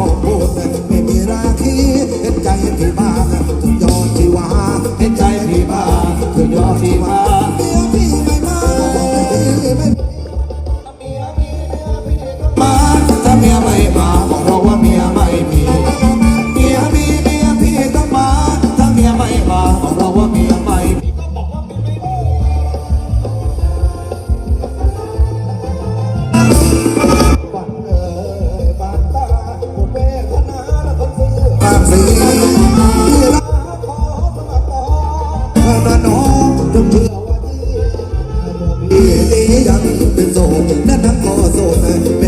oh, oh. 好好做来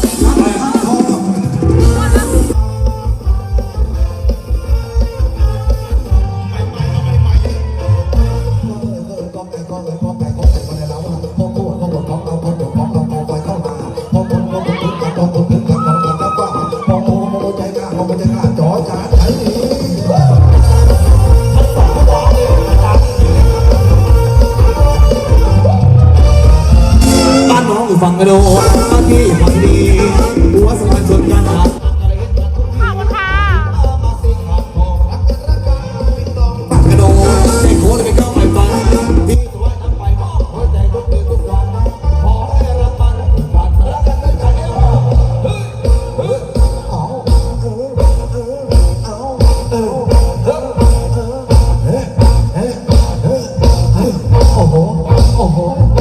ฟังกระโดดมาที่มังดีหัวสะพานชนกันหักอบคุณค่ะฝั่งกระโดดใจโคตรไปเข้าไปฟังที่ตัวทำไปมอบหัวใจทุกเดืทุกวันขอให้รับฟังการเลิกกันด้วยใจเอาเอาเอาเอาโอ้โหโอ้โห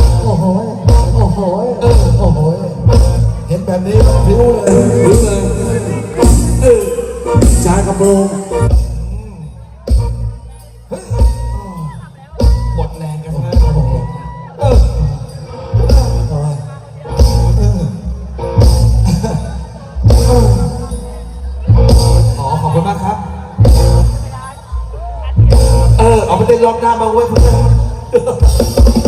แบบนี้ผิวเลยรู้เลยจากระโปรงหมดแรงกันนะเอเอออ๋อขอบคุณมากครับ เออเอาไปเต้นรอบหน้าบ้างเว้ยเพื่อน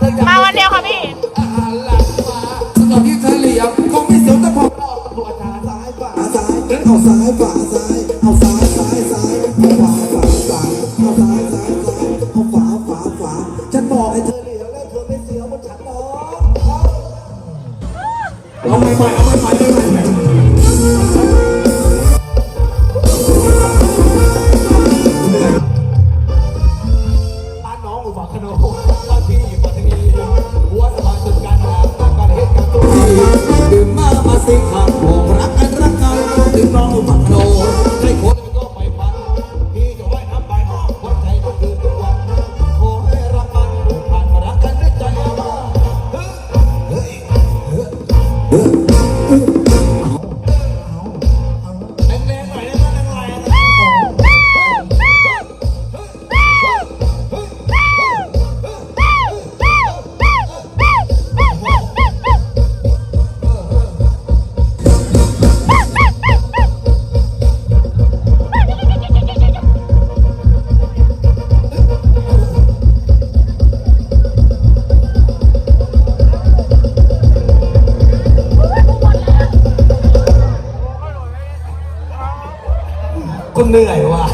ขอยู่ใมาวันเดียวค่ะพี่ กูเหนื่อยว่ะ